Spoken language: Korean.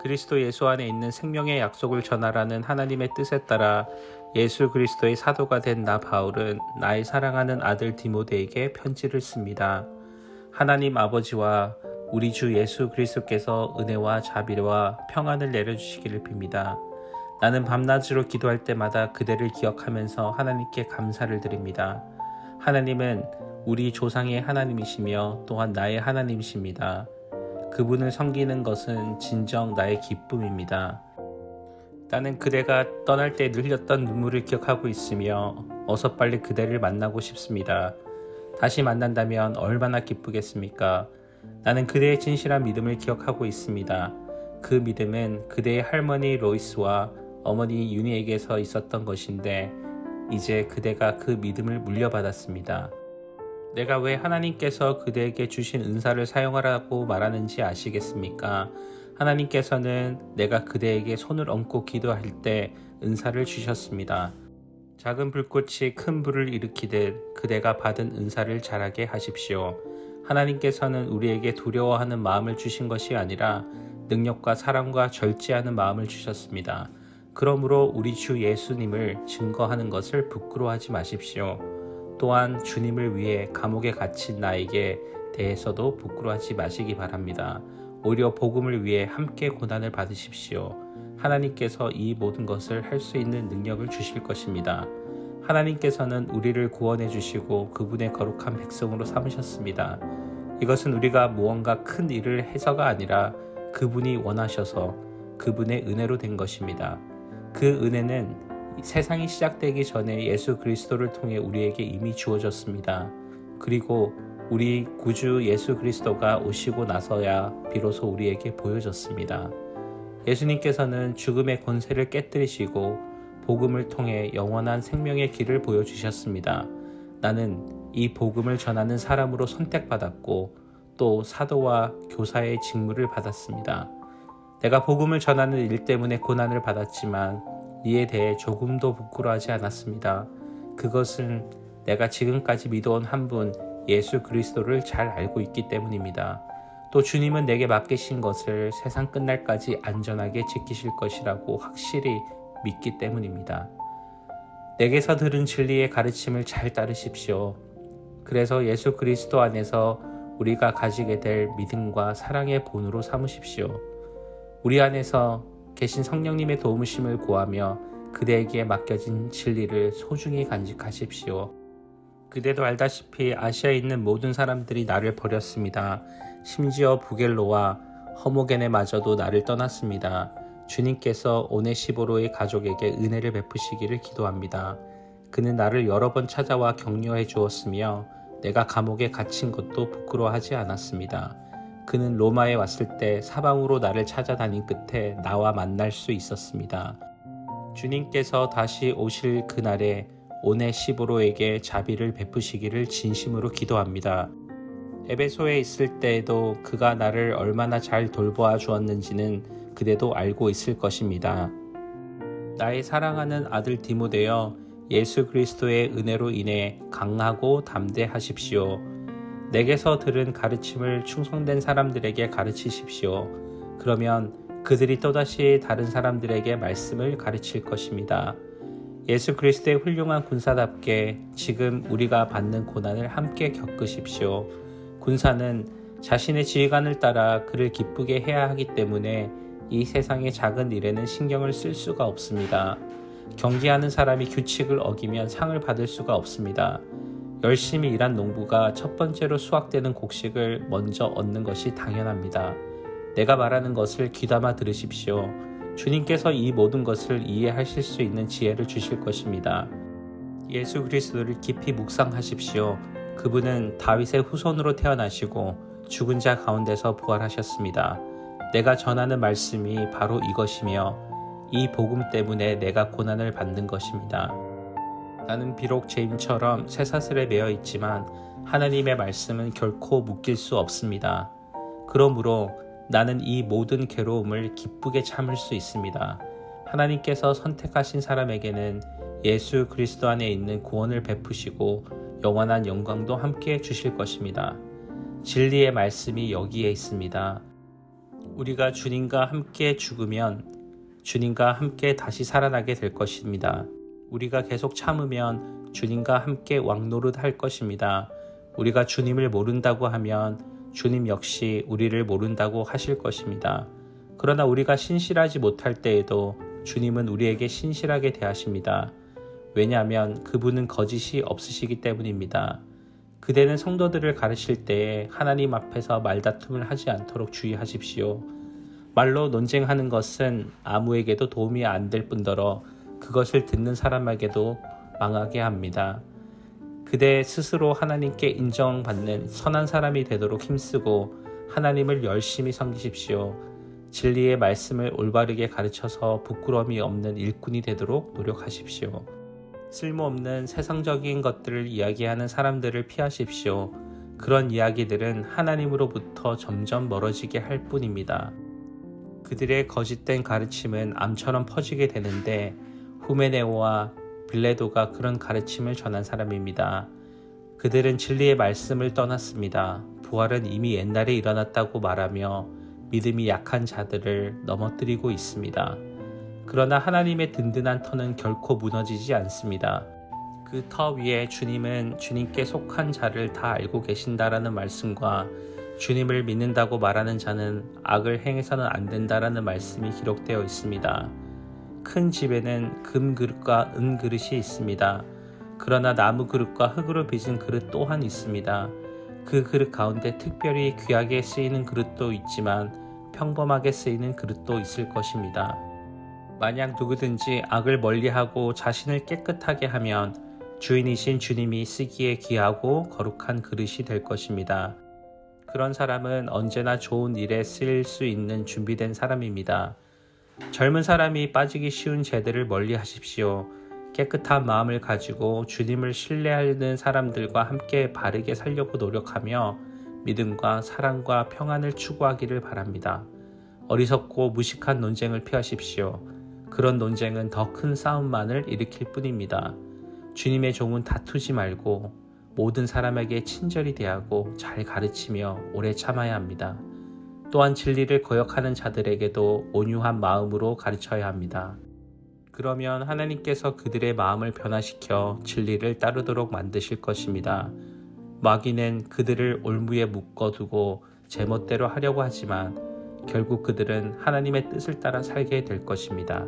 그리스도 예수 안에 있는 생명의 약속을 전하라는 하나님의 뜻에 따라 예수 그리스도의 사도가 된 나 바울은 나의 사랑하는 아들 디모데에게 편지를 씁니다. 하나님 아버지와 우리 주 예수 그리스도께서 은혜와 자비와 평안을 내려주시기를 빕니다. 나는 밤낮으로 기도할 때마다 그대를 기억하면서 하나님께 감사를 드립니다. 하나님은 우리 조상의 하나님이시며 또한 나의 하나님이십니다. 그분을 섬기는 것은 진정 나의 기쁨입니다. 나는 그대가 떠날 때늘 흘렸던 눈물을 기억하고 있으며 어서 빨리 그대를 만나고 싶습니다. 다시 만난다면 얼마나 기쁘겠습니까? 나는 그대의 진실한 믿음을 기억하고 있습니다. 그 믿음은 그대의 할머니 로이스와 어머니 유니에게서 있었던 것인데 이제 그대가 그 믿음을 물려받았습니다. 내가 왜 하나님께서 그대에게 주신 은사를 사용하라고 말하는지 아시겠습니까? 하나님께서는 내가 그대에게 손을 얹고 기도할 때 은사를 주셨습니다. 작은 불꽃이 큰 불을 일으키듯 그대가 받은 은사를 자라게 하십시오. 하나님께서는 우리에게 두려워하는 마음을 주신 것이 아니라 능력과 사랑과 절제하는 마음을 주셨습니다. 그러므로 우리 주 예수님을 증거하는 것을 부끄러워하지 마십시오. 또한 주님을 위해 감옥에 갇힌 나에게 대해서도 부끄러워하지 마시기 바랍니다. 오히려 복음을 위해 함께 고난을 받으십시오. 하나님께서 이 모든 것을 할 수 있는 능력을 주실 것입니다. 하나님께서는 우리를 구원해 주시고 그분의 거룩한 백성으로 삼으셨습니다. 이것은 우리가 무언가 큰 일을 해서가 아니라 그분이 원하셔서 그분의 은혜로 된 것입니다. 그 은혜는 세상이 시작되기 전에 예수 그리스도를 통해 우리에게 이미 주어졌습니다. 그리고 우리 구주 예수 그리스도가 오시고 나서야 비로소 우리에게 보여졌습니다. 예수님께서는 죽음의 권세를 깨뜨리시고 복음을 통해 영원한 생명의 길을 보여주셨습니다. 나는 이 복음을 전하는 사람으로 선택받았고 또 사도와 교사의 직무를 받았습니다. 내가 복음을 전하는 일 때문에 고난을 받았지만 이에 대해 조금도 부끄러워하지 않았습니다. 그것은 내가 지금까지 믿어온 한 분 예수 그리스도를 잘 알고 있기 때문입니다. 또 주님은 내게 맡기신 것을 세상 끝날까지 안전하게 지키실 것이라고 확실히 믿기 때문입니다. 내게서 들은 진리의 가르침을 잘 따르십시오. 그래서 예수 그리스도 안에서 우리가 가지게 될 믿음과 사랑의 본으로 삼으십시오. 우리 안에서 계신 성령님의 도우심을 구하며 그대에게 맡겨진 진리를 소중히 간직하십시오. 그대도 알다시피 아시아에 있는 모든 사람들이 나를 버렸습니다. 심지어 부겔로와 허모겐에마저도 나를 떠났습니다. 주님께서 오네시보로의 가족에게 은혜를 베푸시기를 기도합니다. 그는 나를 여러 번 찾아와 격려해 주었으며 내가 감옥에 갇힌 것도 부끄러워하지 않았습니다. 그는 로마에 왔을 때 사방으로 나를 찾아다닌 끝에 나와 만날 수 있었습니다. 주님께서 다시 오실 그날에 오네시보로에게 자비를 베푸시기를 진심으로 기도합니다. 에베소에 있을 때에도 그가 나를 얼마나 잘 돌보아 주었는지는 그대도 알고 있을 것입니다. 나의 사랑하는 아들 디모데여 예수 그리스도의 은혜로 인해 강하고 담대하십시오. 내게서 들은 가르침을 충성된 사람들에게 가르치십시오. 그러면 그들이 또다시 다른 사람들에게 말씀을 가르칠 것입니다. 예수 그리스도의 훌륭한 군사답게 지금 우리가 받는 고난을 함께 겪으십시오. 군사는 자신의 지휘관을 따라 그를 기쁘게 해야 하기 때문에 이 세상의 작은 일에는 신경을 쓸 수가 없습니다. 경기하는 사람이 규칙을 어기면 상을 받을 수가 없습니다. 열심히 일한 농부가 첫 번째로 수확되는 곡식을 먼저 얻는 것이 당연합니다. 내가 말하는 것을 귀담아 들으십시오. 주님께서 이 모든 것을 이해하실 수 있는 지혜를 주실 것입니다. 예수 그리스도를 깊이 묵상하십시오. 그분은 다윗의 후손으로 태어나시고 죽은 자 가운데서 부활하셨습니다. 내가 전하는 말씀이 바로 이것이며 이 복음 때문에 내가 고난을 받는 것입니다. 나는 비록 제임처럼 쇠사슬에 매여 있지만 하나님의 말씀은 결코 묶일 수 없습니다. 그러므로 나는 이 모든 괴로움을 기쁘게 참을 수 있습니다. 하나님께서 선택하신 사람에게는 예수 그리스도 안에 있는 구원을 베푸시고 영원한 영광도 함께 주실 것입니다. 진리의 말씀이 여기에 있습니다. 우리가 주님과 함께 죽으면 주님과 함께 다시 살아나게 될 것입니다. 우리가 계속 참으면 주님과 함께 왕노릇 할 것입니다. 우리가 주님을 모른다고 하면 주님 역시 우리를 모른다고 하실 것입니다. 그러나 우리가 신실하지 못할 때에도 주님은 우리에게 신실하게 대하십니다. 왜냐하면 그분은 거짓이 없으시기 때문입니다. 그대는 성도들을 가르칠 때에 하나님 앞에서 말다툼을 하지 않도록 주의하십시오. 말로 논쟁하는 것은 아무에게도 도움이 안 될 뿐더러 그것을 듣는 사람에게도 망하게 합니다. 그대 스스로 하나님께 인정받는 선한 사람이 되도록 힘쓰고 하나님을 열심히 섬기십시오. 진리의 말씀을 올바르게 가르쳐서 부끄러움이 없는 일꾼이 되도록 노력하십시오. 쓸모없는 세상적인 것들을 이야기하는 사람들을 피하십시오. 그런 이야기들은 하나님으로부터 점점 멀어지게 할 뿐입니다. 그들의 거짓된 가르침은 암처럼 퍼지게 되는데 후메네오와 빌레도가 그런 가르침을 전한 사람입니다. 그들은 진리의 말씀을 떠났습니다. 부활은 이미 옛날에 일어났다고 말하며 믿음이 약한 자들을 넘어뜨리고 있습니다. 그러나 하나님의 든든한 터는 결코 무너지지 않습니다. 그 터 위에 주님은 주님께 속한 자를 다 알고 계신다라는 말씀과 주님을 믿는다고 말하는 자는 악을 행해서는 안 된다라는 말씀이 기록되어 있습니다. 큰 집에는 금 그릇과 은 그릇이 있습니다. 그러나 나무 그릇과 흙으로 빚은 그릇 또한 있습니다. 그 그릇 가운데 특별히 귀하게 쓰이는 그릇도 있지만 평범하게 쓰이는 그릇도 있을 것입니다. 만약 누구든지 악을 멀리하고 자신을 깨끗하게 하면 주인이신 주님이 쓰기에 귀하고 거룩한 그릇이 될 것입니다. 그런 사람은 언제나 좋은 일에 쓰일 수 있는 준비된 사람입니다. 젊은 사람이 빠지기 쉬운 죄들을 멀리 하십시오. 깨끗한 마음을 가지고 주님을 신뢰하는 사람들과 함께 바르게 살려고 노력하며 믿음과 사랑과 평안을 추구하기를 바랍니다. 어리석고 무식한 논쟁을 피하십시오. 그런 논쟁은 더 큰 싸움만을 일으킬 뿐입니다. 주님의 종은 다투지 말고 모든 사람에게 친절히 대하고 잘 가르치며 오래 참아야 합니다. 또한 진리를 거역하는 자들에게도 온유한 마음으로 가르쳐야 합니다. 그러면 하나님께서 그들의 마음을 변화시켜 진리를 따르도록 만드실 것입니다. 마귀는 그들을 올무에 묶어두고 제멋대로 하려고 하지만 결국 그들은 하나님의 뜻을 따라 살게 될 것입니다.